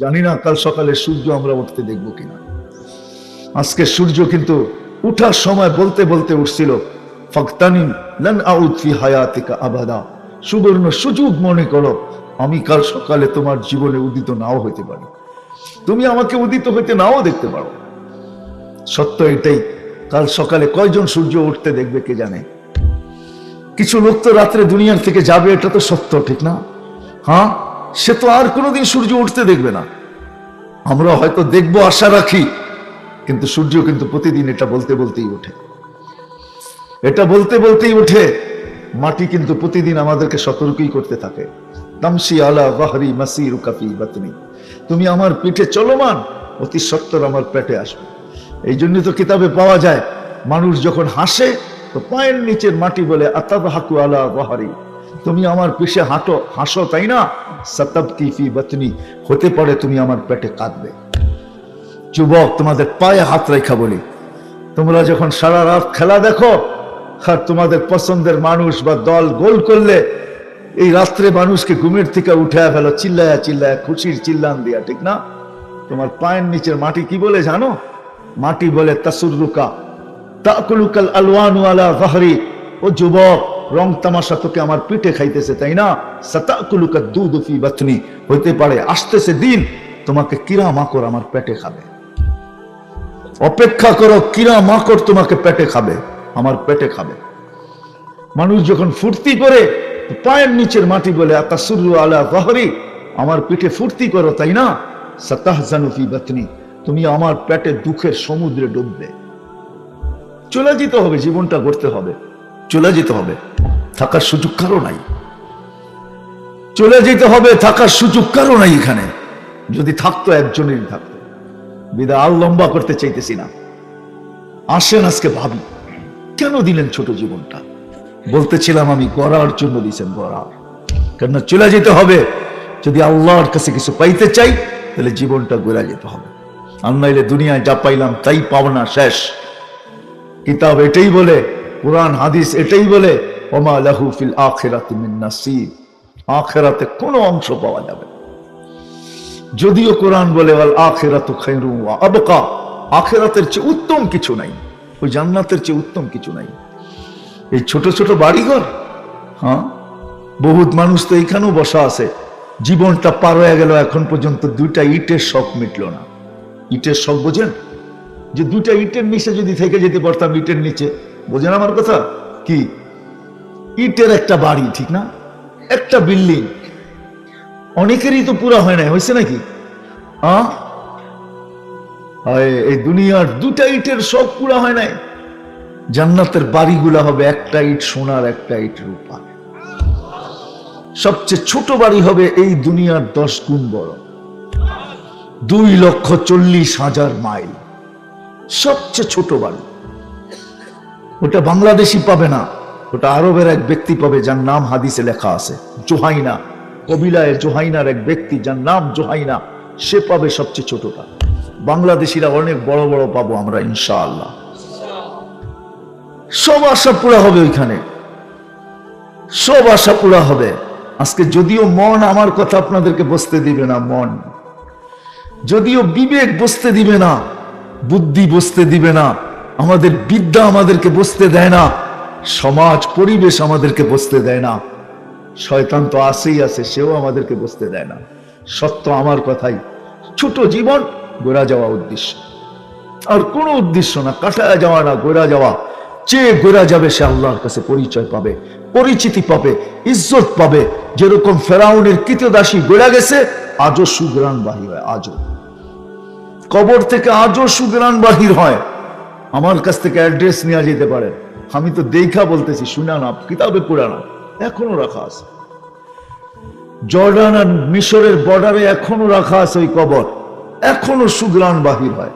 জানি না কাল সকালে সূর্য আমরা উঠতে দেখব কিনা। আজকে সূর্য কিন্তু উঠার সময় বলতে বলতে উঠছিল ফক্তানিম লান আউদ ফি হায়াতিকা আবাদা। সুবর্ণ সুযোগ মনে করো, আমি কাল সকালে তোমার জীবনে উদিত নাও হইতে পারি। তুমি আমাকে উদিত হইতে নাও দেখতে পারো। সত্য এটাই, কাল সকালে কয়জন সূর্য উঠতে দেখবে কে জানে। কিছু লোক তো রাত্রে দুনিয়ার থেকে যাবে, এটা তো সত্য, ঠিক না? হ্যাঁ? সে তো আর কোনোদিন সূর্য উঠতে দেখবে না। আমরা হয়তো দেখব, আশা রাখি, কিন্তু সূর্য কিন্তু প্রতিদিন এটা বলতে বলতেই ওঠে। এটা বলতে বলতেই ওঠে, মাটি কিন্তু প্রতিদিন আমাদেরকে সতর্কই করতে থাকে। তামসি আলা বাহরি মাসি রুকাফি বাতনি। তুমি আমার পিঠে চলমান, অতি সত্তর আমার পেটে আসবে। এই জন্য তো কিতাবে পাওয়া যায়, মানুষ যখন হাসে, তো পায়ের নিচের মাটি বলে আতাব হাকু আলা বাহারি। তুমি আমার পিছে হাঁটো, হাসো, তাই না? সতাব কিফি বাতনি, হতে পারে তুমি আমার পেটে কাঁদবে। যুবক, তোমাদের পায়ে হাত রেখা বলি। তোমরা যখন সারা রাত খেলা দেখো, আর তোমাদের পছন্দের মানুষ বা দল গোল করলে, এই রাত্রে মানুষকে ঘুমের থেকে উঠে ফেলো চিল্লায়া চিল্লায়া খুশির চিল্লান দিয়া, ঠিক না? তোমার পায়ের নিচের মাটি কি বলে জানো? মাটি বলে তাসুরুকা তাকুলুকাল আলওয়ানু আলা ফাহরি ও যুবক রং তামাশা তোকে আমার পিঠে খাইতেছে, তাই না? সাতাকুলুকা দুধ ফি বাতনি। হইতে পারে, আসতেছে দিন, তোমাকে কিরা মাকড় আমার পেটে খাবে। অপেক্ষা করো, কিরা মাকড় তোমাকে পেটে খাবে, আমার পেটে খাবে। মানুষ যখন ফুর্তি করে, পায়ের নিচের মাটি বলে আতা সুরু আলা বাহরি আমার পিঠে ফুর্তি করো, তাই না? সাতাহ জানুফি বাতনি, তুমি আমার পেটে দুঃখের সমুদ্রে ডুববে। চলে যেতে হবে, জীবনটা গড়তে হবে। চলে যেতে হবে, থাকার সুযোগ কারও নাই। চলে যেতে হবে, থাকার সুযোগ কারও নাই এখানে। যদি থাকতো, একজনেরই থাকতো। বিদা আর লম্বা করতে চাইতেছি না। আসেন আজকে ভাবি, কেন দিলেন ছোট জীবনটা? বলতেছিলাম আমি, গড়ার জন্য দিয়েছেন গড়া। কেননা চলে যেতে হবে, যদি আল্লাহর কাছে কিছু পাইতে চাই, তাহলে জীবনটা গড়া যেতে হবে। আর নাইলে দুনিয়ায় যা পাইলাম, তাই পাবনা শেষ। কিতাব এটাই বলে কোরআন, হাদিস এটাই বলে, ওমা লাহু ফিল আখিরাতি নাসিব। আখিরাতে কোনো অংশ পাওয়া যাবে। যদিও কোরআন বলে আখিরাতু আবকা। আখিরাতের চেয়ে উত্তম কিছু নাই। ওই জান্নাতের চেয়ে উত্তম কিছু নাই। এই ছোট ছোট বাড়িঘর হ্যাঁ? বহুত মানুষ তো এইখানেও বসা আছে। জীবনটা পার হয়ে গেল, এখন পর্যন্ত দুইটা ইটের শখ মিটলো না। ইটের শখ বোঝেন? যে দুইটা ইটের নিচে যদি থেকে যেতে পারতাম, ইটের নিচে। বোঝেন আমার কথা? কি? ইটের একটা বাড়ি, ঠিক না? একটা বিল্ডিং। অনেকেরই তো পুরা হয় নাই, হয়েছে নাকি? এই দুনিয়ার দুটা ইটের সব পুরা হয় নাই। জান্নাতের বাড়িগুলা হবে একটা ইট সোনার, একটা ইট রূপা সবচেয়ে ছোট বাড়ি হবে এই দুনিয়ার দশ গুণ বড়। দুই লক্ষ চল্লিশ হাজার মাইল। সবচেয়ে ছোট বাড়ি। ওটা বাংলাদেশি পাবে না। ওটা আরবের এক ব্যক্তি পাবে যার নাম হাদিসে লেখা আছে, জোহাইনা। কবিলায় জোহাইনার এক ব্যক্তি যার নাম জোহাইনা, সে পাবে সবচেয়ে ছোটটা। বাংলাদেশিরা অনেক বড় বড় পাবো আমরা, ইনশাআল্লাহ। সব আশা পুরা হবে ওইখানে। সব আশা পুরা হবে। আজকে যদিও মন আমার কথা আপনাদেরকে বসতে দিবে না, মন। যদিও বিবেক বসতে দিবে না, বুদ্ধি বসতে দিবে না আমাদের বিদ্যা আমাদেরকে বসতে দেয় না, সমাজ, পরিবেশ আমাদেরকে বসতে দেয় না। শয়তান তো আসেই আছে, সেও আমাদেরকে বসতে দেয় না। সত্য আমার কথাই, ছোট জীবন গোড়া যাওয়া উদ্দেশ্য। আর কোনো উদ্দেশ্য না, কাটায় যাওয়া না, গোড়া যাওয়া। যে গোড়া যাবে, সে আল্লাহর কাছে পরিচয় পাবে, পরিচিতি পাবে, ইজ্জত পাবে। যেরকম ফেরাউনের কৃতদাসী গোড়া গেছে, আজও সুগ্রাণ বাহির হয়, আজও। কবর থেকে আজও সুগ্রাণ বাহির হয়। আমার কাছ থেকে অ্যাড্রেস নেওয়া যেতে পারে। আমি তো দেখা বলতেছি, শুনা না কিতাবে পুরানা এখনও রাখা আছে। জর্ডান আর মিশরের বর্ডারে এখনও রাখা আছে ওই কবর। এখনও সুগ্রাণ বাহির হয়।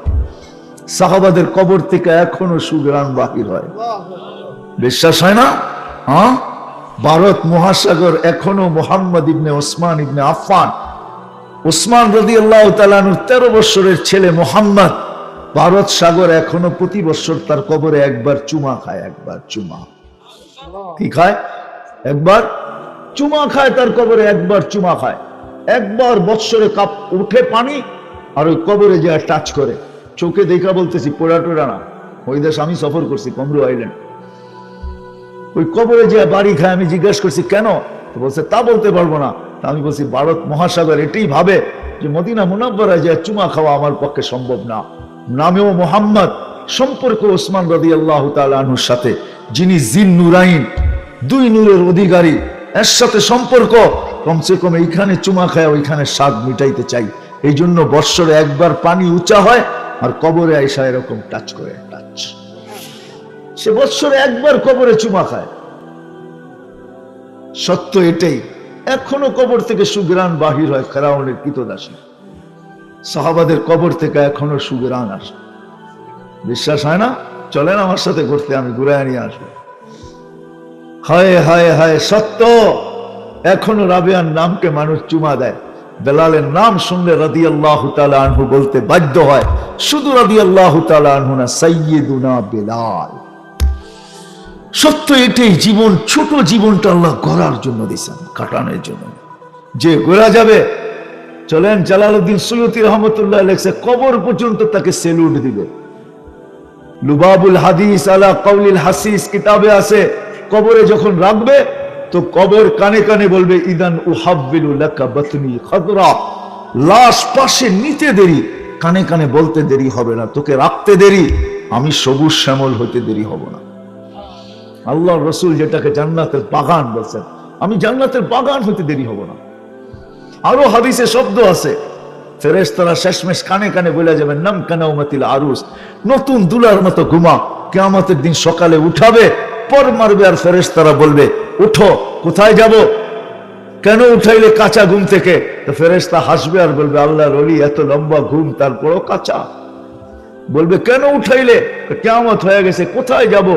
সাহাবাদের কবর থেকে এখনও সুগ্রাণ বাহির হয়। বিশ্বাস হয় না? হ্যাঁ? ভারত মহাসাগর এখনও মোহাম্মদ ইবনে ওসমান ইবনে আফান ওসমান রদি আল্লাহ তালানুর তেরো বৎসরের ছেলে মোহাম্মদ। ভারত সাগর এখনও প্রতি বছর তার কবরে একবার চুমা খায়, একবার চুমা। কি খায়? একবার চুমা খায়, তার কবরে একবার চুমা খায়। একবার বৎসরে কাপ উঠে পানি আর ওই কবরে যে টাচ করে। চোখে দেখা বলতেছি, পোড়া টোড়া না। ওই দেশ আমি সফর করছি, কমরু আইল্যান্ড। ওই কবরে যে বাড়ি খায়, আমি জিজ্ঞাসা করছি, কেন? বলছে, তা বলতে পারব না। আমি বলছি, ভারত মহাসাগর এটাই ভাবে যে মদিনা মুনাব্বরা যে চুমা খাওয়া আমার পক্ষে সম্ভব না। নামেও মোহাম্মদ, সম্পর্ক ওসমান রদি আল্লাহ তালুর সাথে, যিনি জিন নুরাইন, দুই নূরের অধিকারী, এর সাথে সম্পর্ক। কমসে কম এইখানে চুমা খায়, ওইখানে স্বাদ মিটাইতে চাই। এই জন্য বৎসরে একবার পানি উঁচা হয় আর কবরে আইসা এরকম টাচ করে, টাচ। সে বৎসরে একবার কবরে চুমা খায়। সত্য এটাই। এখনও কবর থেকে সুগ্রাণ বাহির হয় ফেরাউনের কীতদাসী সাহাবাদের কবর থেকে এখনও সুগ্রাণ আসে। বিশ্বাস হয় না? চলেন আমার সাথে ঘুরতে, আমি ঘুরায় নিয়ে আসব। হায় হায় হায়, সত্য! এখনও রাবিয়ার নামকে মানুষ চুমা দেয়। বেলালের নাম শুনলে রাদি আল্লাহ আনহু বলতে বাধ্য হয়, শুধু রাদি আল্লাহ আনহু না সৈয়দুনা বেলাল। সত্য এটাই, জীবন, ছোট জীবনটা আল্লাহ গড়ার জন্য দিয়েছেন, কাটানোর জন্য। যে গোরা যাবে চলেন, জালালউদ্দিন সৈয়দি রহমতুল্লাহ লেখছে, কবর পর্যন্ত তাকে সেলুট দিবে। লুবাবুল হাদিস আলা কৌলিল হাসিস কিতাবে আছে, কবরে যখন রাখবে, তো কবর কানে কানে বলবে, ইদান উহাব্বিলু লাকা বাতনি খাদরা। লাশ পাশে নিতে দেরি, কানে কানে বলতে দেরি হবে না, তোকে রাখতে দেরি, আমি সবুজ শ্যামল হতে দেরি হব না। আল্লাহ রসুল যেটাকে জান্নাতের বাগান বলছেন, আমি জান্নাতের বাগান হতে দেরি হব না। আরও হাদিসে শব্দ আছে। ফেরেশতারা শেষমেশ কানে কানে বলে যাবেন নাম কানা উমাতিল আরুস। নতুন দুলার মতো ঘুমা, কেয়ামতের দিন সকালে উঠাবে, পর মারবে আর ফেরেশতারা বলবে, উঠো, কোথায় যাব? কেন উঠাইলে কাঁচা ঘুম থেকে? তো ফেরেশতা হাসবে আর বলবে আল্লাহ রলি এত লম্বা ঘুম, তারপরও কাঁচা। বলবে, কেন উঠাইলে? কেমত হয়ে গেছে, কোথায় যাব?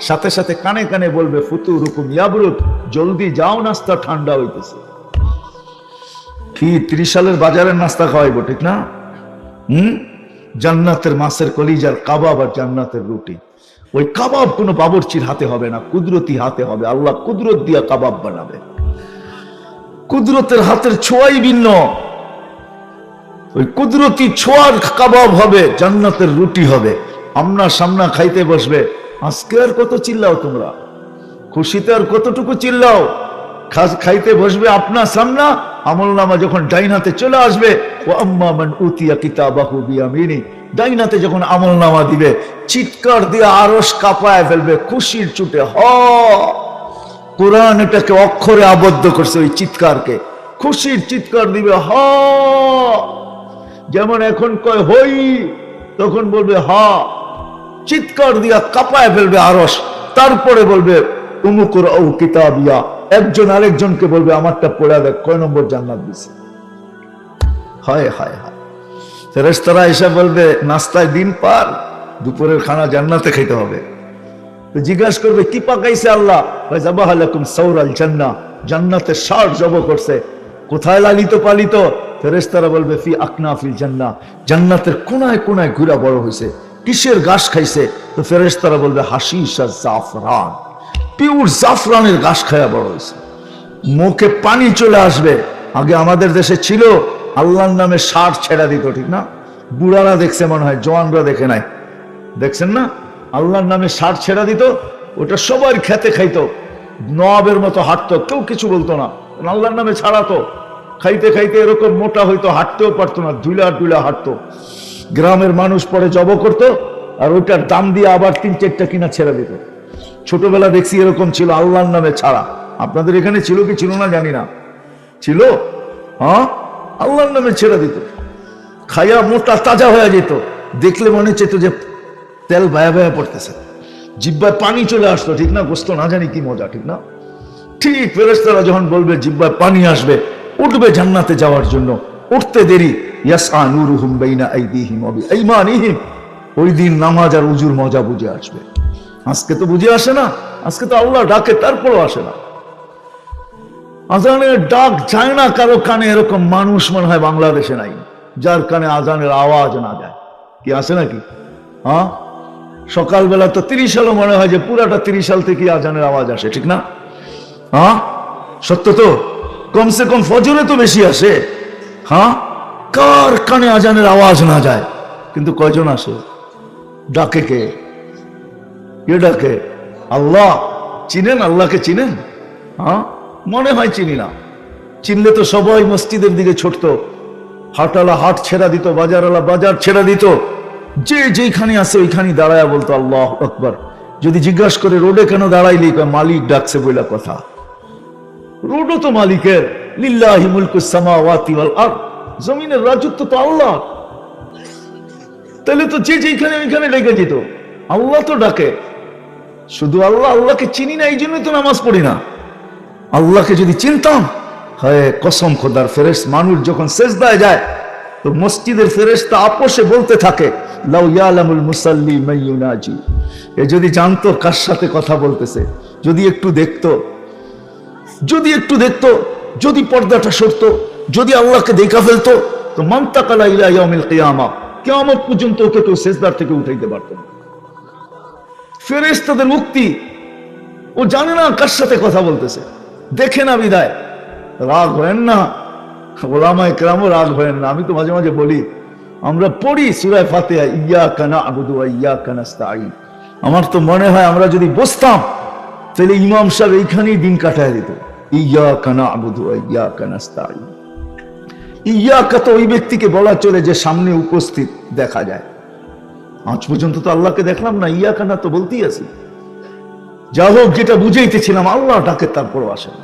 সাথে সাথে কানে কানে বলবে ফুতু রুকুম ইয়াবরুত, জলদি যাও, নাস্তা ঠান্ডা হইতেছে। কি, ত্রিশ সালের বাজারের নাস্তা ঠিক না? জান্নাতের মাছের কলিজার কাবাব আর জান্নাতের রুটি। ওই কাবাব কোনো বাবরচির হাতে হবে না, কুদরতি হাতে হবে। আল্লাহ কুদরত দিয়া কাবাব বানাবে। কুদরতের হাতের ছোঁয়াই ভিন্ন। ওই কুদরতি ছোঁয়ার কাবাব হবে, জান্নাতের রুটি হবে। আমনা সামনা খাইতে বসবে। আজকে আর কত চিল্লাও তোমরা? খুশিতে আর কতটুকু চিল্লাও? খাইতে বসবে আপনা সামনা, আমল নামা যখন ডাইনাতে চলে আসবে, ও আম্মা মান উতিয়া কিতাবাহু বিয়ামিনি। ডাইনাতে যখন আমল নামা দিবে, চিৎকার দিয়ে আরস কাঁপায় ফেলবে, খুশির চুটে হ। কোরআন এটাকে অক্ষরে আবদ্ধ করছে ওই চিৎকারকে। খুশির চিৎকার দিবে হ। যেমন এখন কয় হই, তখন বলবে হা। চিৎকার দিয়া কাঁপায় ফেলবে আরস তারপরে বলবে, উমুকুর ও কিতাবিয়া। একজন আরেকজনকে বলবে, আমারটা পড়া দেখ, কয় নম্বর জান্নাত দিছে। হয় হয় হয়। ফেরেস্তারা এসে বলবে, নাস্তায় দিন পার, দুপুরের খানা জান্নাতে খেতে হবে। জিজ্ঞাসা করবে, কি পাকাইছে আল্লাহ? জাবাহ সৌরাল জান্না জান্নাতের সার জব করছে। কোথায় লালিত পালিত? ফেরেস্তারা বলবে, ফি আকনাফিল জান্না। জান্নাতের কোনায় কোনায় ঘুরা বড় হয়েছে কিসের ঘাস খাইছে? তো ফেরেস্তারা বলবে হাসিস জাফরান। পিউর জাফরানের ঘাস খায়া বড় হয়েছে। মুখে পানি চলে আসবে। আগে আমাদের দেশে ছিল, আল্লাহর নামে সার ছেড়া দিত, ঠিক না? বুড়ারা দেখছে মনে হয়, জওয়ানরা দেখে নাই। দেখছেন না? আল্লাহর নামে সার ছেড়া দিত, ওটা সবার খেতে খাইতো। নবাবের মতো হাঁটতো, কেউ কিছু বলতো না। আল্লাহর নামে ছাড়াতো। খাইতে খাইতে এরকম মোটা হইতো, হাঁটতেও পারতো না, দুইলা দুইলা হাঁটতো। গ্রামের মানুষ পরে জব করতো, আর ওইটার দাম দিয়ে আবার তিন চারটা কিনা ছেড়ে দিত। ছোটবেলা দেখছি এরকম ছিল, আল্লাহর নামে ছাড়া। আপনাদের এখানে ছিল কি ছিল না জানি না। ছিল? হ্যাঁ? আল্লাহর নামে ছেড়ে দিত। খাইয়া মোটা তাজা হয়ে যেত। দেখলে মনে চেত যে তেল ভায়া ভায়া পড়তেছে। জিব্বায় পানি চলে আসতো, ঠিক না? গোস্ত না জানি কি মজা, ঠিক না? ঠিক ফেরেস্তারা যখন বলবে, জিব্বায় পানি আসবে, উঠবে জান্নাতে যাওয়ার জন্য। উঠতে দেরি ওই দিন নামাজ আর উজুর মজা বুঝে আসবে। আজকে তো বুঝে আসে না, আজকে তো আল্লাহ ডাকে তারপরও আসে না। আজানের ডাক যায় না, কারও কানে এরকম মানুষ মনে হয় বাংলাদেশে নাই, যার কানে আজানের আওয়াজ না যায়। কি আছে নাকি? হ্যাঁ? সকালবেলা তো তিরিশ সালও মনে হয় যে পুরাটা তিরিশ সাল থেকে আজানের আওয়াজ আসে, ঠিক না? হ্যাঁ? সত্য তো? কমসে কম ফজরে তো বেশি আসে। হ্যাঁ? কার কানে আজানের আওয়াজ না যায়। কিন্তু কয়জন আসে? ডাকে কে? কে ডাকে? আল্লাহ। চিনেন? আল্লাহকে চিনেন? হ্যাঁ? মনে হয় চিনি না। চিনলে তো সবাই মসজিদের দিকে ছুটতো। হাটালা হাট ছেড়া দিত বাজারওয়ালা বাজার ছেড়া দিত। যে যেখানে আসে ওইখানে দাঁড়ায় বলতো আল্লাহ আকবর। যদি জিজ্ঞাসা করে রোডে কেন দাঁড়াইলি? মালিক ডাকছে বইলা কথা। রোডও তো মালিকের। লিল্লাহি মুলকুস সামাওয়াতি ওয়াল আরদ। জমিনের রাজত্ব তো আল্লাহ। তাহলে তো যে যেখানে ওইখানে ডেকে যেত আল্লাহ তো ডাকে। শুধু আল্লাহ, আল্লাহকে চিনি না এই জন্যই তো নামাজ পড়ি না। আল্লাহকে যদি চিনতাম কসম খোদার ফেরেস মানুষ যখন যায়, তো মসজিদের ফেরেশতা আপোষে বলতে থাকে, লাউ মুসাল্লি এ যদি জানতো কার সাথে কথা বলতেছে, যদি একটু দেখতো, যদি একটু দেখতো, যদি পর্দাটা সরতো যদি আল্লাহকে দেখা ফেলতো, তো মান্তাকালা ইলা ইয়াউমিল কিয়ামা, কিয়ামত পর্যন্ত ওকে কেউ সেজদার থেকে উঠাইতে পারতো না। ফেরেশতাদের মুক্তি ও জানে না কার সাথে কথা বলতেছে। দেখে না বিদায়। রাগ হয় না। ওলামায় কেরামও রাগ হয় না। আমি তো মাঝে মাঝে বলি, আমরা পড়ি সুরায় ফাতে ইয়া কানা আবুদু ইয়া কানাস্তাইন আমার তো মনে হয় আমরা যদি বসতাম, তাহলে ইমাম সাহেব এইখানেই দিন কাটায় দিত। ইয়া কানা আবুদু ইয়া কানাস্তাইন ইয়া তো ওই ব্যক্তিকে বলা চলে যে সামনে উপস্থিত দেখা যায়। আজ পর্যন্ত তো আল্লাহকে দেখলাম না ইয়া কানা তো বলতেই আছি। যা হোক, যেটা বুঝাইতেছিলাম, আল্লাহ ডাকে, তারপরও আসে না।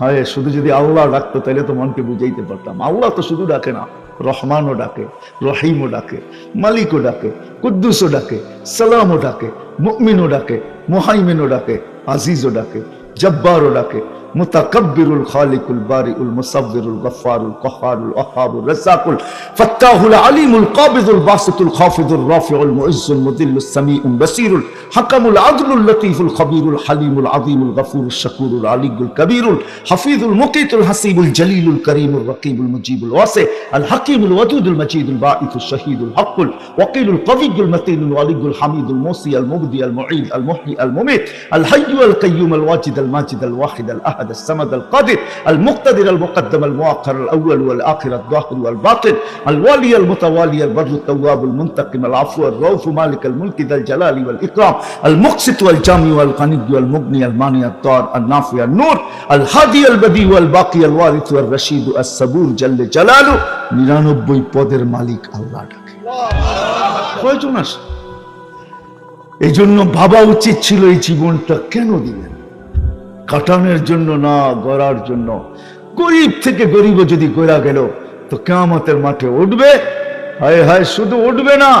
হয়, শুধু যদি আল্লাহ ডাকতো তাহলে তো মনকে বুঝাইতে পারতাম। আল্লাহ তো শুধু ডাকে না, রহমানও ডাকে, রহিমও ডাকে, মালিকও ডাকে, কুদ্দুসও ডাকে, সালামও ডাকে, মুমিনও ডাকে, মোহাইমিনও ডাকে, আজিজও ডাকে, জব্বারও ডাকে متكبر الخالق البارئ المصور الغفار القهار الأحار الرزاق الفتاح العليم القابض الباسط الخافض الرافع المعز المذل السميع البصير الحكم العدل اللطيف الخبير الحليم العظيم الغفور الشكور العلي الكبير الحفيظ المقيت الحسيب الجليل الكريم الرقيب المجيب الواسع الحكيم الودود المجيد الباعث الشهيد الحق الوقيل القوي المتين الولي الحميد الموصي المبدي المعيد المحيي المميت الحي القيوم الواجد الماجد الواحد الأهل হাইয়্যু আল কাইয়্যুম আল ওয়াজিদ আল মাজিদ আল ওয়াহিদ আল আহাদ আল সামাদ আল কাদির আল মুক্তাদির আল মুকদ্দম আল মুআখখার আল আউয়াল ওয়াল আখির আল যাহির ওয়াল বাতিন আল ওয়ালি আল মুতাওয়ালি আল বররু التواب المنتقم العفو الرؤوف مالك الملك ذا الجلال والإكرام المقسط والجامع والغني والمغني المانع الضار النافع النور الهادي البديع والباقي الوارث والرشيد الصبور جل جلاله নিরানব্বই পদের মালিক আল্লাহ ডাকে কয়জন আসে এই জন্য ভাবা উচিত ছিল এই জীবনটা কেন দিলেন কাটানোর জন্য না, গড়ার জন্য। গরিব থেকে গরিব যদি গড়া গেল, তো কেমতের মাঠে উঠবে। হায় হায়, শুধু উঠবে না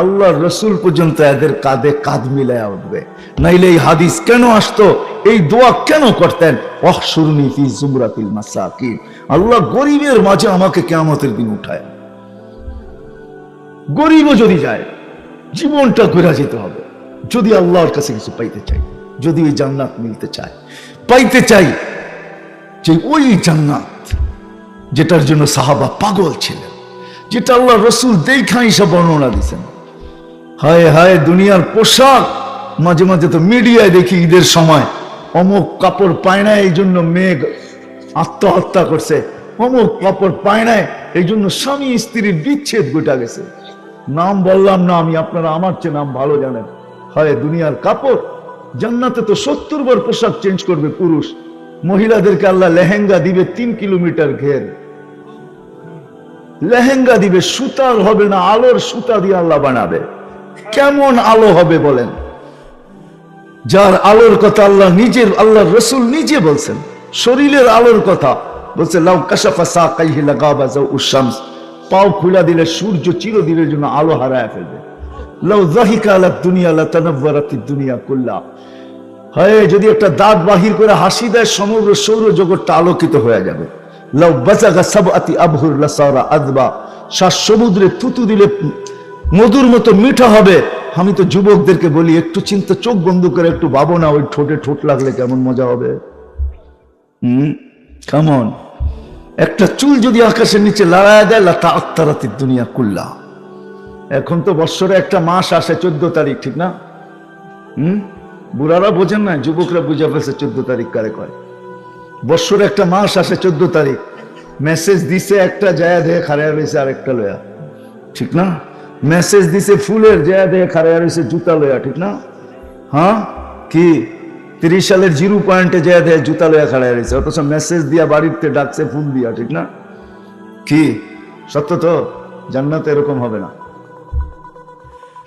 আল্লাহ রসুল পর্যন্ত এদের কাঁধে কাঁধ মিলায় উঠবে। নাইলে এই হাদিস কেন আসতো? এই দোয়া কেন করতেন? অহসুরনি ফি জুমরাতিল মাসাকিন। আল্লাহ গরিবের মাঝে আমাকে কেমতের দিন উঠায়। গরিবও যদি যায়, জীবনটা ঘুরা যেতে হবে। যদি আল্লাহর কাছে কিছু পাইতে চাই যদি ওই জান্নাত মিলতে চায়। পাইতে চাই যে ওই জান্নাত যেটার জন্য সাহাবা পাগল ছিলেন, যেটা আল্লাহ রসুল দেখা হিসাব বর্ণনা দিচ্ছেন হায় হায়, দুনিয়ার পোশাক, মাঝে মাঝে তো মিডিয়ায় দেখি ঈদের সময় অমুক কাপড় পায় না, এই জন্য মেঘ আত্মহত্যা করছে। অমুক কাপড় পায় না, এই জন্য স্বামী স্ত্রীর বিচ্ছেদ গোটা গেছে। নাম বললাম না আমি, আপনারা আমার চেয়ে নাম ভালো জানেন। হয়, দুনিয়ার কাপড় জান্নাতে তো সত্তর বার পোশাক চেঞ্জ করবে পুরুষ। মহিলাদেরকে আল্লাহ লেহেঙ্গা দিবে তিন কিলোমিটার ঘের। লেহেঙ্গা দিবে সুতার হবে না, আলোর সুতা দিয়ে আল্লাহ বানাবে। কেমন আলো হবে বলেন? যার আলোর কথা আল্লাহ নিজের আল্লাহ রসুল নিজে বলছেন। শরীরের আলোর কথা বলছে, লাউ কাশাফা সা কাইহি লাগাবা যাও উশামস পাও খুলা দিলে সূর্য চিরদিনের জন্য আলো হারায় ফেলবে। দুনিয়া দুনিয়া কুল্লা। যদি একটা দাঁত বাহির করে হাসি দেয়, সমগ্র সৌর জগৎটা আলোকিত হয়ে যাবে। লাউ বাজাগা সাবআতি আবহুর লাসারা আদবা। শ্বাস সমুদ্রে থুতু দিলে মধুর মতো মিঠা হবে। আমি তো যুবকদেরকে বলি, একটু চিন্তা, চোখ বন্ধ করে একটু ভাবো না, ওই ঠোঁটে ঠোঁট লাগলে কেমন মজা হবে? হুম কেমন একটা চুল যদি আকাশের নিচে লড়ায় দেয় লাতা আত্মারাতির দুনিয়া কুল্লা। এখন তো বৎসরে একটা মাস আসে চোদ্দ তারিখ, ঠিক না? হুম? বুড়ারা বোঝেন না, যুবকরা বুঝে ফেলছে চোদ্দ তারিখ কারে কয়। বৎসরে একটা মাস আসে চোদ্দ তারিখ। মেসেজ দিছে একটা জায়গা দেখে খারাপ রয়েছে আরেকটা লয়া, ঠিক না? মেসেজ দিছে ফুলের জায়গা দেখে খারাপ রয়েছে জুতা লয়া, ঠিক না? হ্যাঁ? কি? তিরিশ সালের জিরো পয়েন্টে জায়গা দেখে জুতা লয়া খাড়াই রয়েছে অথচ মেসেজ দিয়া বাড়িতে ডাকছে ফুল দিয়া, ঠিক না? কি? সত্য তো? জান্নাতে এরকম হবে না।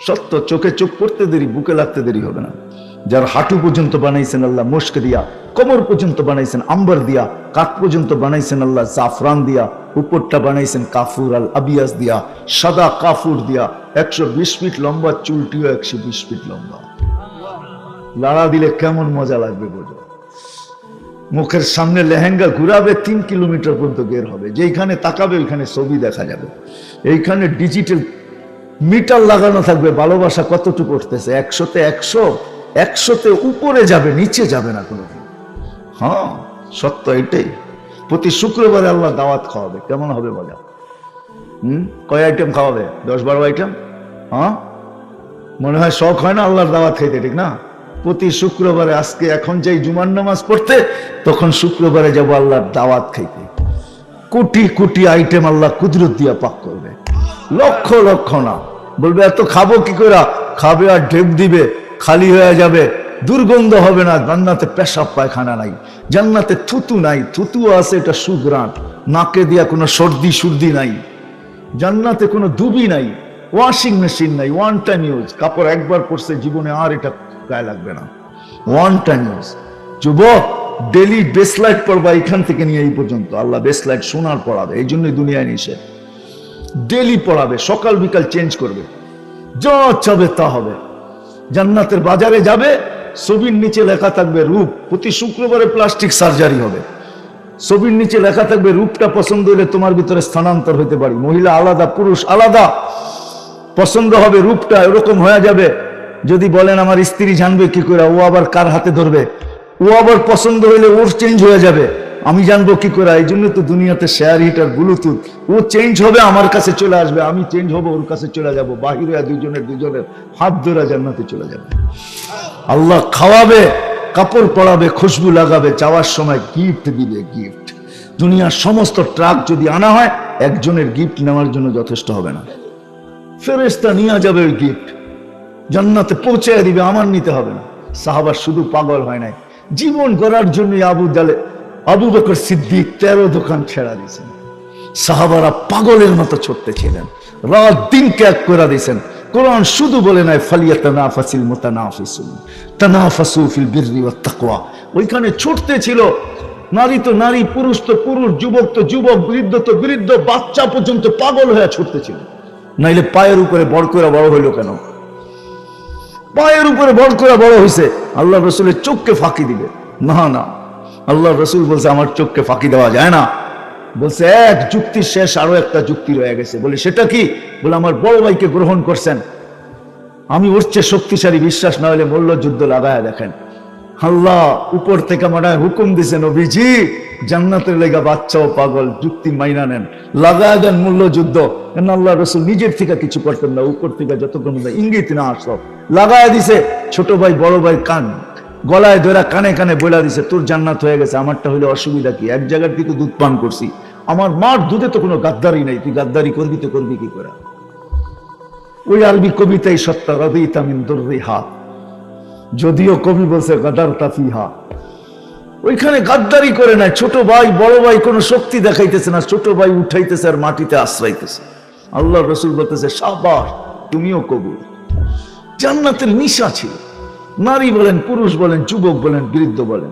সত্য চোখে চোখ পড়তে দেরি, বুকে লাগতে দেরি হবে না। যার হাঁটু পর্যন্ত বানাইছেন আল্লাহ মুস্ক দিয়া, কোমর পর্যন্ত বানাইছেন আম্বার দিয়া কাক পর্যন্ত বানাইছেন আল্লাহ জাফরান দিয়া, উপরটা বানাইছেন কাফুর আল আবিয়াস দিয়া, সাদা কাফুর দিয়া, একশো বিশ ফিট লম্বা, চুলটিও একশো বিশ ফিট লম্বা। লাড়া দিলে কেমন মজা লাগবে বোঝো মুখের সামনে লেহেঙ্গা ঘুরাবে, তিন কিলোমিটার পর্যন্ত বের হবে। যেইখানে তাকাবে, ওইখানে ছবি দেখা যাবে। এইখানে ডিজিটাল মিটার লাগানো থাকবে, ভালোবাসা কতটুকু উঠতেছে? একশোতে একশো, একশোতে উপরে যাবে, নিচে যাবে না কোনো হ্যাঁ সত্য এটাই। প্রতি শুক্রবারে আল্লাহ দাওয়াত খাওয়াবে। কেমন হবে মজা? হুম? কয় আইটেম খাওয়াবে? দশ বারো আইটেম হ্যাঁ? মনে হয় শখ হয় না আল্লাহর দাওয়াত খাইতে, ঠিক না? প্রতি শুক্রবারে আজকে, এখন যাই জুমার নামাজ পড়তে, তখন শুক্রবারে যাব আল্লাহর দাওয়াত খাইতে। কোটি কোটি আইটেম আল্লাহ কুদরত দিয়া পাক করবে। লক্ষ লক্ষ না। বলবে, এত খাব কি করে খাবে আর ঢেপ দিবে, খালি হয়ে যাবে। দুর্গন্ধ হবে না, জান্নাতে পেশাব পায়খানা নাই, জান্নাতে থুতু নাই, থুতু আছে এটা সুগ্রাণ নাকে দিয়া কোনো সর্দি সুর্দি নাই, জান্নাতে কোনো দুবি নাই ওয়াশিং মেশিন নাই ওয়ান টাইম ইউজ কাপড় একবার পরছে, জীবনে আর এটা গায়ে লাগবে না ওয়ান টাইম ইউজ যুবক ডেলি বেসলাইট পড়বা, এখান থেকে নিয়ে এই পর্যন্ত। আল্লাহ বেসলাইট শোনার পড়াবে, এই জন্যই দুনিয়ায় নিষেধ। ডেলি পড়াবে, সকাল বিকাল চেঞ্জ করবে। যা চাবে তা হবে। জান্নাতের বাজারে যাবে, ছবির নিচে লেখা থাকবে রূপ। প্রতি শুক্রবারে প্লাস্টিক সার্জারি হবে। ছবির নিচে লেখা থাকবে রূপটা পছন্দ হলে তোমার ভিতরে স্থানান্তর হতে পারি। মহিলা আলাদা, পুরুষ আলাদা। পছন্দ হবে রূপটা, এরকম হয়ে যাবে। যদি বলেন আমার স্ত্রী জানবে কি করে, ও আবার কার হাতে ধরবে? ও আবার পছন্দ হইলে ওর চেঞ্জ হয়ে যাবে। আমি জানব কি করে, এই জন্য তো দুনিয়াতে শেয়ার হিটার ব্লুটুথ ও চেঞ্জ হবে আমার কাছে চলে আসবে, আমি চেঞ্জ হব, ওর কাছে চলে যাব, বাহিরে দুজনের দুজনের হাত ধরে জান্নাতে চলে যাবে। আল্লাহ খাওয়াবে, কাপড় পরাবে, খুশবু লাগাবে, যাওয়ার সময় গিফট দিবে গিফট দুনিয়ার সমস্ত ট্রাক যদি আনা হয়, একজনের গিফট নেওয়ার জন্য যথেষ্ট হবে না। ফেরেস্তা নিয়ে যাবে ওই গিফট জান্নাতে পৌঁছে দিবে, আমার নিতে হবে না। সাহাবার শুধু পাগল হয় নাই। জীবন গড়ার জন্য আবু জালে আবু বকর সিদ্দিক তেরো দোকান ছেড়া দিয়েছেন। সাহাবারা পাগলের মতো ছুটতে ছিলেন। রাত দিন ত্যাগ করে দিয়েছেন। কোরআন শুধু বলে নাই ফালিয়া তানাফাসিল মুতানাফিসুন। তানাফাসু ফিল বিররি ওয়াত তাকওয়া। ওইখানে ছুটতে ছিল নারী তো নারী, পুরুষ তো পুরুষ, যুবক তো যুবক, বৃদ্ধ তো বৃদ্ধ, বাচ্চা পর্যন্ত পাগল হয়ে ছুটতে ছিল। নাইলে পায়ের উপরে বড় করে বড় হইল কেন? পায়ের উপরে বড় করে বড় হয়েছে আল্লাহ রসুলের চোখকে ফাঁকি দিবে। না না। আল্লাহ রসুল বলছে, আমার চোখকে ফাঁকি দেওয়া যায় না। বলছে, এক যুক্তি শেষ আরও একটা যুক্তি রয়ে গেছে। বলে, সেটা কি? বলে, আমার বড় ভাইকে গ্রহণ করছেন। আমি উঠছে শক্তিশালী বিশ্বাস না হলে মল্ল যুদ্ধ লাগায় দেখেন। আল্লাহ উপর থেকে মনে হয় হুকুম দিছে নবীজি, জান্নাতের লেগা বাচ্চাও পাগল, যুক্তি মাইনা নেন। লাগায় দেন মূল্য যুদ্ধ কেন আল্লাহ রসুল নিজের থেকে কিছু করতেন না, উপর থেকে যতক্ষণ ইঙ্গিত না আসলো। লাগায় দিছে, ছোট ভাই, বড় ভাই কান গলায় ধরা, কানে কানে বইলা দিছে, তোর জান্নাত হয়ে গেছে, আমারটা হইলে অসুবিধা কি? এক জায়গার থেকে দুধ পান করছি। আমার মার দুধে তো কোনো গাদ্দারি নাই, তুই গাদ্দারি করবি তো করবি কি করে? ওই আরবি কবিতাই সত্তা রবি তামিন দুর্রিহা। যদিও কবি বলছে, গাদার তাফিহা। ওইখানে গাদ্দারি করে নাই, ছোট ভাই, বড় ভাই কোনো শক্তি দেখাইতেছে না, ছোট ভাই উঠাইতেছে আর মাটিতে আশ্রাইতেছে আল্লাহ রসুল বলতেছে সাবাস তুমিও কবুল। জান্নাতের নিশা ছিল। নারী বলেন, পুরুষ বলেন, যুবক বলেন, বৃদ্ধ বলেন,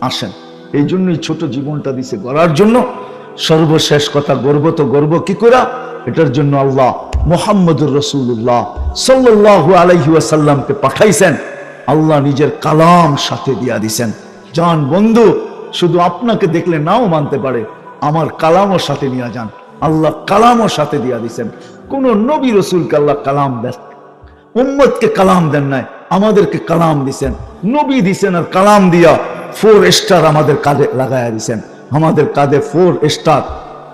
আসেন। এই জন্যই ছোট জীবনটা দিছে গড়ার জন্য। সর্বশেষ কথা, গর্ব তো গর্ব, কি করা এটার জন্য আল্লাহ মোহাম্মদুর রসুল্লাহ সাল্লাহ আলাইহি ওয়াসাল্লামকে পাঠাইছেন। আল্লাহ নিজের কালাম সাথে দিয়া দিছেন। যান বন্ধু, শুধু আপনাকে দেখলে নাও মানতে পারে, আমার কালামও সাথে নিয়ে যান। আল্লাহ কালামও সাথে দিয়া দিছেন। কোন নবী রসুলকে আল্লাহ কালাম দেন উম্মতকে কালাম দেন নাই। আমাদেরকে কালাম দিছেন। নবী দিছেন আর কালাম দিয়া ফোর স্টার আমাদের কাঁধে লাগাইয়া দিছেন। আমাদের কাঁধে ফোর স্টার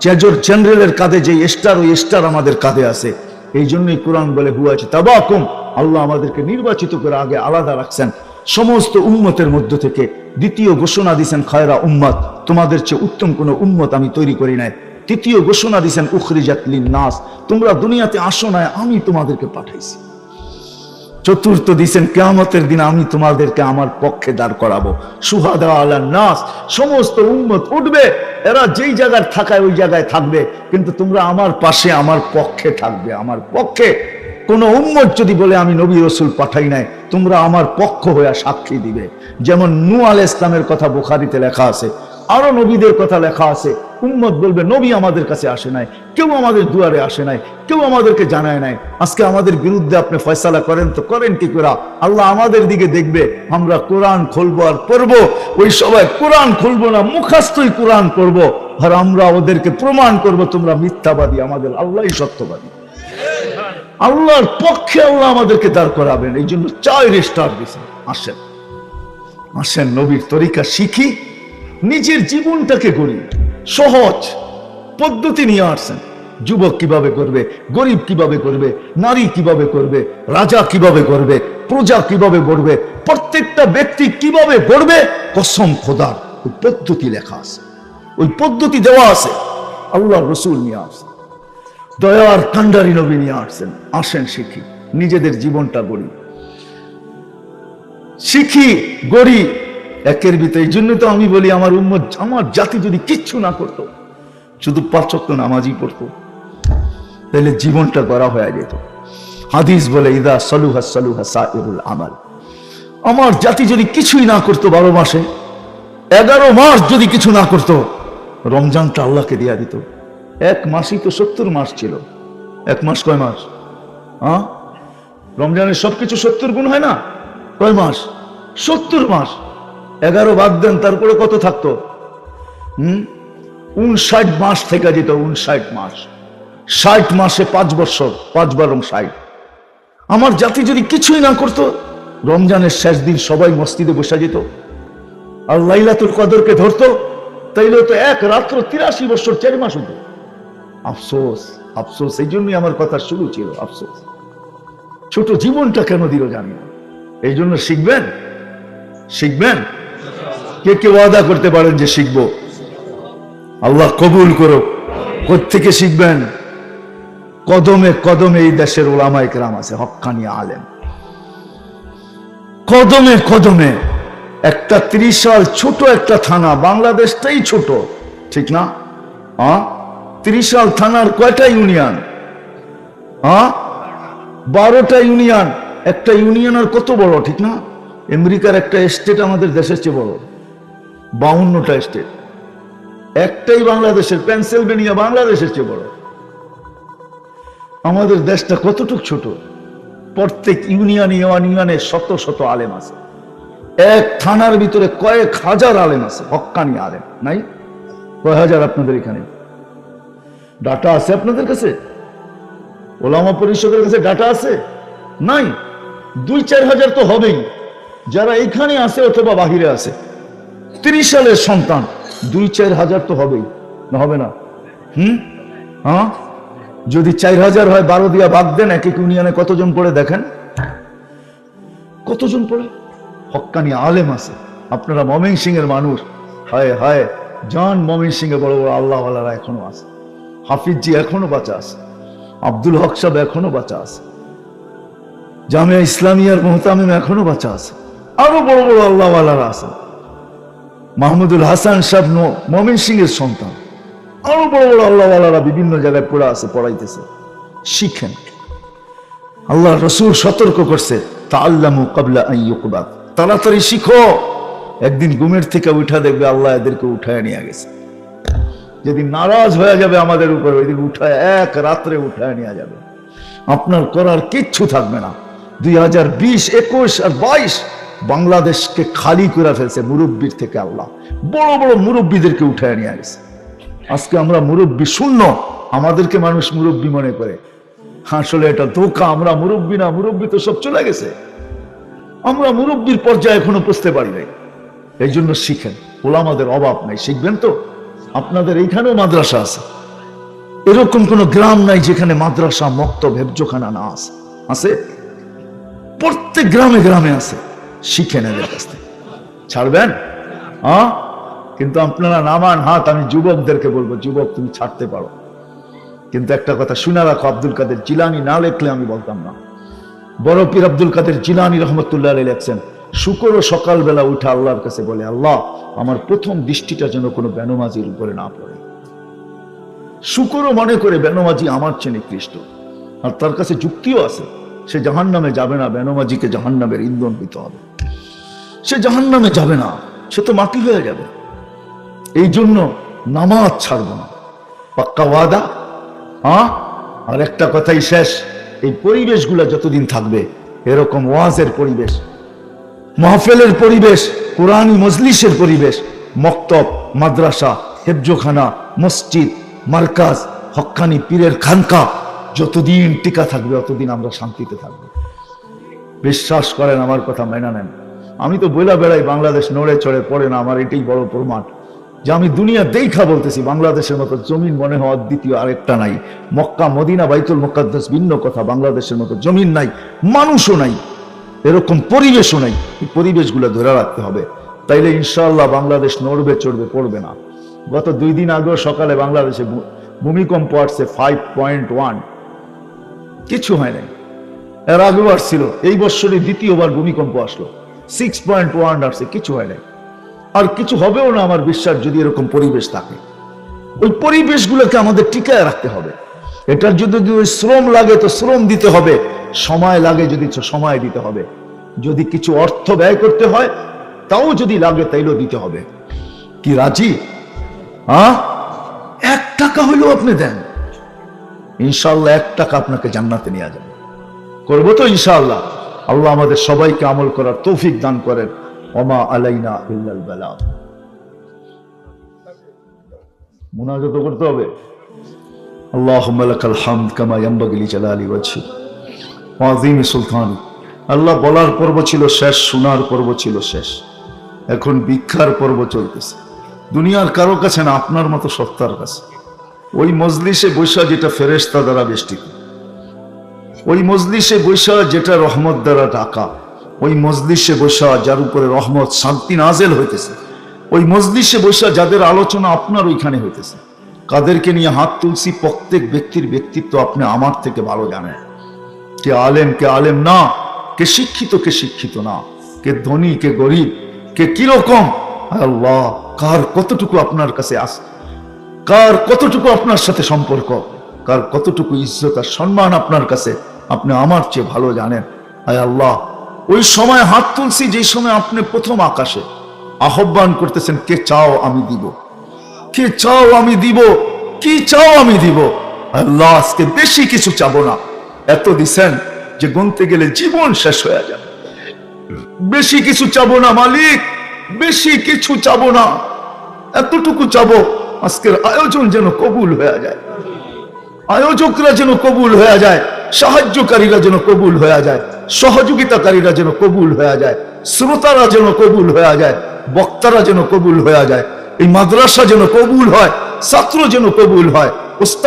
চেজর জেনারেলের কাঁধে যে স্টার ওই স্টার আমাদের কাঁধে আছে। এই জন্যই কোরআন বলে হুয়াছে তাবাকুম আল্লাহ আমাদেরকে নির্বাচিত করে আগে আলাদা রাখছেন। সমস্ত উম্মতের মধ্য থেকে দ্বিতীয় ঘোষণা দিছেন, খয়রা উম্মত, তোমাদের চেয়ে উত্তম কোনো উম্মত আমি তৈরি করি নাই। তৃতীয় ঘোষণা দিছেন উখরিজাতলিন নাস তোমরা দুনিয়াতে আসো না আমি তোমাদেরকে পাঠাইছি। চতুর্থ দিছেন, কেয়ামতের দিন আমি তোমাদেরকে আমার পক্ষে দাঁড় করাবো। সুহাদা আলা নাস, সমস্ত উম্মত উঠবে, এরা যেই জায়গায় থাকায় ওই জায়গায় থাকবে, কিন্তু তোমরা আমার পাশে, আমার পক্ষে থাকবে, আমার পক্ষে। কোন উম্মত যদি বলে, আমি নবী রসুল পাঠাই নাই তোমরা আমার পক্ষ হয়ে সাক্ষী দিবে। যেমন নু আল ইসলামের কথা বুখারিতে লেখা আছে আরও নবীদের কথা লেখা আছে। উম্মত বলবে, নবী আমাদের কাছে আসে নাই। কেউ আমাদের দুয়ারে আসে নাই। কেউ আমাদেরকে জানায় নাই। আজকে আমাদের বিরুদ্ধে আপনি ফয়সালা করেন তো করেন কি করে? আল্লাহ আমাদের দিকে দেখবে, আমরা কোরআন খুলবো আর পড়ব। ওই সবাই কোরআন খুলবো না মুখাস্তই কোরআন করব আর আমরা ওদেরকে প্রমাণ করব, তোমরা মিথ্যাবাদী, আমাদের আল্লাহই সত্যবাদী। আল্লাহর পক্ষে আল্লাহ আমাদেরকে দাঁড় করাবেন। এই জন্য চাই রেস্টার দিয়েছেন আসেন। আসেন, নবীর তরিকা শিখি। নিজের জীবনটাকে গড়ি। সহজ পদ্ধতি নিয়ে আসছেন। যুবক কীভাবে করবে, গরিব কীভাবে করবে, নারী কীভাবে করবে, রাজা কীভাবে করবে, প্রজা কীভাবে গড়বে, প্রত্যেকটা ব্যক্তি কীভাবে গড়বে, কসম খোদার ওই পদ্ধতি লেখা আছে। ওই পদ্ধতি দেওয়া আছে। আল্লাহ রসুল নিয়ে আসছেন। দয়ার কান্ডারি নবী নিয়ে আসছেন। আসেন শিখি। নিজেদের জীবনটা গড়ি। শিখি, গড়ি একের ভিতরে এই জন্য তো আমি বলি, আমার উম্মত, আমার জাতি যদি কিচ্ছু না করতো, শুধু পাঁচক্ত নামাজই পড়তো, তাহলে জীবনটা গড়া হয়ে যেত। হাদিস বলে, ইদা সলুহা সলুহা সাইরুল আমাল। আমার জাতি যদি কিছুই না করতো বারো মাসে, এগারো মাস যদি কিছু না করতো, রমজানটা আল্লাহকে দিয়া দিত। এক মাসই তো সত্তর মাস ছিল। এক মাস কয় মাস? হ্যাঁ রমজানের সবকিছু সত্তর গুণ হয় না? কয় মাস? সত্তর মাস। এগারো বাদ দেন, তারপরে কত থাকতো? হুম? উনষাট মাস থেকে যেত, উনষাট মাস। ষাট মাসে পাঁচ বছর, পাঁচ বারং ষাট। আমার জাতি যদি কিছুই না করতো, রমজানের শেষ দিন সবাই মসজিদে বসে যেত। আর লাইলাতুল কদরকে ধরতো তাইলে তো এক রাত্র তিরাশি বছর, চার মাস হতো। আফসোস আফসোস, এই জন্যই আমার কথা শুরু ছিল, আফসোস। ছোট জীবনটা কেন দিল জানি না। এই জন্য শিখবেন শিখবেন। কে কে ওয়াদা করতে পারেন যে শিখব? আল্লাহ কবুল করো থেকে শিখবেন? কদমে কদমে এই দেশের ওলামাই কেরাম আছে, হক্কানি আলেম। কদমে কদমে একটা ত্রিশাল ছোট একটা থানা, বাংলাদেশটাই ছোট, ঠিক না? হ্যাঁ ত্রিশাল থানার কয়টা ইউনিয়ন? বারোটা ইউনিয়ন। একটা ইউনিয়ন আর কত বড়, ঠিক না? আমেরিকার একটা স্টেট আমাদের দেশের চেয়ে বড়। বাউন্নটা স্টেট একটাই বাংলাদেশের পেনসিলভেনিয়া বাংলাদেশের চেয়ে বড়। আমাদের দেশটা কতটুক ছোট? প্রত্যেক ইউনিয়ন, ইউনিয়নে শত শত আলেম আছে। এক থানার ভিতরে কয়েক হাজার আলেম আছে, হক্কানি আলেম, নাই? কয় হাজার আপনাদের এখানে? ডাটা আছে আপনাদের কাছে? ওলামা পরিষদের কাছে ডাটা আছে? নাই? দুই চার হাজার তো হবেই। যারা এখানে আছে অথবা বাহিরে আছে তিরিশ সালের সন্তান। দুই চার হাজার তো হবেই, না হবে না? হুম? হ্যাঁ? যদি চার হাজার হয়, বারো দিয়া বাদ দেন, এক এক ইউনিয়নে কতজন পড়ে দেখেন? কতজন পড়ে? হক্কানি আলেম আছে। আপনারা মমিন সিং এর মানুষ। হায় হায়, জান মমিন সিং এর বড় বড় আল্লাহ এখনও আছে। হাফিজ জি এখনও বাঁচা আছে। আব্দুল হক সাহেব এখনও বাঁচা আছে। জামিয়া ইসলামিয়ার মোহতামিম এখনও বাঁচা আছে। আরও বড় বড় আল্লাহওয়ালারা আছে। মাহমুদুল হাসান সাহেব মমিন সিং এর সন্তান। আরও বড় বড় আল্লাহওয়ালারা বিভিন্ন জায়গায় পড়া আছে, পড়াইতেছে। শিখেন। আল্লাহ রসুল সতর্ক করছে তা আল্লামু কাবলা আইয়ুকবাদ তাড়াতাড়ি শিখো। একদিন ঘুমের থেকে উঠা দেখবে আল্লাহ এদেরকে উঠায় নিয়ে গেছে। যেদিন নারাজ হয়ে যাবে আমাদের উপর ওইদিকে উঠায় এক রাত্রে উঠায় নিয়ে যাবে। আপনার করার কিচ্ছু থাকবে না। দুই হাজার বিশ, একুশ আর বাইশ বাংলাদেশকে খালি করে ফেলছে মুরব্বীর থেকে আল্লাহ। বড় বড় মুরব্বীদেরকে উঠায় নিয়ে গেছে আজকে আমরা মুরব্বী শূন্য, আমাদেরকে মানুষ মুরব্বী মনে করে। আসলে এটা ধোকা, আমরা মুরব্বী না, মুরব্বী তো সব চলে গেছে। আমরা মুরব্বীর পর্যায়ে এখনও বুঝতে পারি নাই। এই জন্য শিখেন, ওলামাদের অভাব নাই। শিখবেন তো? আপনাদের এইখানেও মাদ্রাসা আছে। এরকম কোন গ্রাম নাই যেখানে মাদ্রাসা মক্ত ভেবজোখানা না আছে। আছে? প্রত্যেক গ্রামে গ্রামে আছে। শিখেন এদের কাছ থেকে। ছাড়বেন? হ্যাঁ? কিন্তু আপনারা নামান হাত, আমি যুবকদেরকে বলব, যুবক তুমি ছাড়তে পারো। কিন্তু একটা কথা শুনে রাখো, আব্দুল কাদের জিলানি না লেখলে আমি বলতাম না। বড় পীর আব্দুল কাদের জিলানি রহমতুল্লাহ লেখছেন, শুকর ও সকালবেলা উঠে আল্লাহর কাছে বলে, আল্লাহ, আমার প্রথম দৃষ্টিটা যেন কোনো বেনমাজির উপরে না পড়ে। শুকরও মনে করে বেনমাজি আমার চেয়ে নিকৃষ্ট। আর তার কাছে যুক্তিও আছে। সে জাহান নামে যাবে না, বেনমাজিকে জাহান নামের ইন্ধন দিতে হবে। সে জাহান নামে যাবে না, সে তো মাটি হয়ে যাবে। এই জন্য নামাজ ছাড়বো না। পাক্কা ওয়াদা? হ্যাঁ আর একটা কথাই শেষ, এই পরিবেশগুলো যতদিন থাকবে, এরকম ওয়াজের পরিবেশ, মাহফেলের পরিবেশ কোরআনী মজলিসের পরিবেশ, মক্তব, মাদ্রাসা, হেফজোখানা, মসজিদ, মার্কাজ, হক্কানি পীরের খানকা যতদিন টিকা থাকবে ততদিন আমরা শান্তিতে থাকব। বিশ্বাস করেন, আমার কথা মেনে নেন। আমি তো বইলা বেড়াই, বাংলাদেশ নড়ে চড়ে পড়ে না, আমার এটাই বড় প্রমাণ। যে আমি দুনিয়া দেখা বলতেছি, বাংলাদেশের মতো জমিন মনে হওয়ার দ্বিতীয় আরেকটা নাই। মক্কা, মদিনা, বাইতুল মক্কাদ্দাস ভিন্ন কথা, বাংলাদেশের মতো জমিন নাই, মানুষও নাই, এরকম পরিবেশও নাই। এই পরিবেশগুলো ধরে রাখতে হবে। তাইলে ইনশাআল্লাহ বাংলাদেশ নড়বে, চড়বে, পড়বে না। গত দুই দিন আগেও সকালে বাংলাদেশে ভূমিকম্প আসছে ফাইভ পয়েন্ট ওয়ান কিছু হয় নাই। এর আসছিল, এই বছরই দ্বিতীয়বার ভূমিকম্প আসলো। সিক্স পয়েন্ট ওয়ান আসছে কিছু হয় নাই। আর কিছু হবেও না আমার বিশ্বাস যদি এরকম পরিবেশ থাকে। ওই পরিবেশগুলোকে আমাদের টিকায় রাখতে হবে। এটার যদি যদি শ্রম লাগে তো শ্রম দিতে হবে, সময় লাগে যদি সময় দিতে হবে। যদি কিছু অর্থ ব্যয় করতে হয়, তাও যদি লাগে তাইলেও দিতে হবে। কি রাজি? হ্যাঁ এক টাকা হলেও আপনি দেন। ইনশাল্লাহ এক টাকা আপনাকে জান্নাতে নিয়ে যাবে। করব তো ইনশাআল্লাহ। আল্লাহ আমাদের সবাইকে আমল করার তৌফিক দান করেন। ওমা আলাইনা ইল্লাল বালাগ মুনাজাত করতে হবে। আল্লাহ বলার পর্ব ছিল শেষ, শোনার পর্ব ছিল শেষ। এখন ভিক্ষার পর্ব চলতেছে। দুনিয়ার কারও কাছে না, আপনার মতো সত্তার কাছে। ওই মজলিসে বৈশা যেটা ফেরেশতা দ্বারা বেষ্টিত। ওই মজলিসে বৈশা যেটা রহমত দ্বারা ডাকা। ওই মজলিসে বৈশা যার উপরে রহমত, শান্তি নাজেল হইতেছে। ওই মজলিসে বৈশা যাদের আলোচনা আপনার ওইখানে হইতেছে। কাদেরকে নিয়ে হাত তুলসি প্রত্যেক ব্যক্তির ব্যক্তিত্ব আপনি আমার থেকে ভালো জানেন। কে আলেম কে আলেম না, কে শিক্ষিত কে শিক্ষিত না, কে ধনী, কে গরিব, কে কীরকম? আল্লাহ, কার কতটুকু আপনার কাছে আস কার কতটুকু আপনার সাথে সম্পর্ক? কার কতটুকু ইজ্জত আর সম্মান আপনার কাছে? আপনি আমার চেয়ে ভালো জানেন। আয় আল্লাহ, ওই সময় হাত তুলছি যে সময় আপনি প্রথম আকাশে। আহ্বান করতেছেন, কে চাও আমি দিব? কে চাও আমি দিব? কি চাও আমি দিব? আল্লাহ, আজকে বেশি কিছু চাবো না। এত দিছেন যে গুনতে গেলে জীবন শেষ হয়ে যাবে। বেশি কিছু চাবো না মালিক, বেশি কিছু চাবো না। এতটুকু চাবো। আজকের আয়োজন যেন কবুল হয়ে যায়। আয়োজকরা যেন কবুল হয়ে যায়, সাহায্যকারীরা যেন কবুল হয়ে যায়, সহযোগিতাকারীরা যেন কবুল হয়ে যায়, শ্রোতারা যেন কবুল হয়ে যায়, বক্তারা যেন কবুল হয়ে যায়, এই মাদ্রাসা যেন কবুল হয়, ছাত্র যেন কবুল হয়, ওস্তাদ